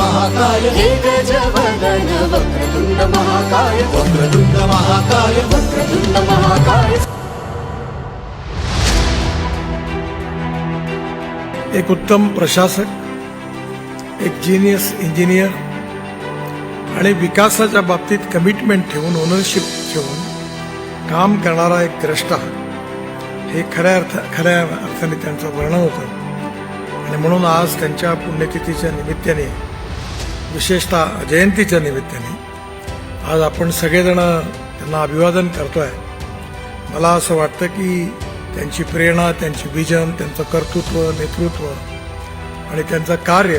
महाकाय। वक्रतुंड महाकाय। वक्रतुंड महाकाय। वक्रतुंड महाकाय। एक उत्तम प्रशासक एक जिनियस इंजिनियर आणि विकासाच्या बाबतीत कमिटमेंट ठेवून ओनरशिप ठेवून काम करणारा एक द्रष्टा हे खऱ्या अर्थ खऱ्या अर्थाने त्यांचं वर्णन होतं. आणि म्हणून आज त्यांच्या पुण्यतिथीच्या निमित्ताने विशेषतः जयंतीच्या निमित्ताने आज आपण सगळेजण त्यांना अभिवादन करतोय. मला असं वाटतं की त्यांची प्रेरणा त्यांची विजन त्यांचं कर्तृत्व नेतृत्व आणि त्यांचं कार्य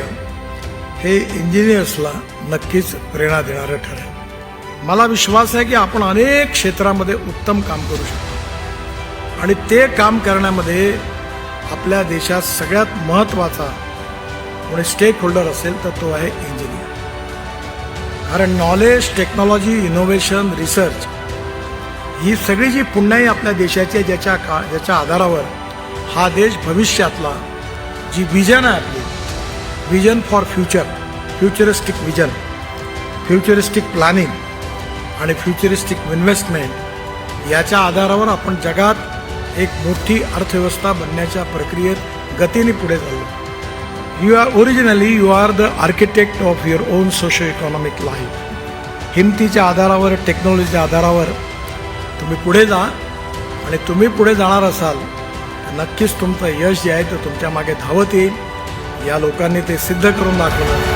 हे इंजिनियर्सला नक्कीच प्रेरणा देणारं ठरेल. मला विश्वास आहे की आपण अनेक क्षेत्रामध्ये उत्तम काम करू शकतो. आणि ते काम करण्यामध्ये आपल्या देशात सगळ्यात महत्त्वाचा कोणी स्टेक होल्डर असेल तर तो आहे इंजिनियर. कारण नॉलेज टेक्नॉलॉजी इनोव्हेशन रिसर्च ही सगळी जी पुण्याई आपल्या देशाची आहे ज्याच्या का ज्याच्या आधारावर हा देश भविष्यातला जी विजन आहे आपली vision for future futuristic vision futuristic planning आणि फ्युचरिस्टिक इन्व्हेस्टमेंट याच्या आधारावर आपण जगात एक मोठी अर्थव्यवस्था बनण्याच्या प्रक्रियेत गतीने पुढे चाललो. You are originally you are the architect of your own socio economic life हिमतीच्या आधारावर टेक्नॉलॉजीच्या आधारावर तुम्ही पुढे जा आणि तुम्ही पुढे जाणार असाल तर नक्कीच तुमचं यश जे आहे ते तुमच्या मागे धावत येईल. या लोकांनी ते सिद्ध करून दाखवलं.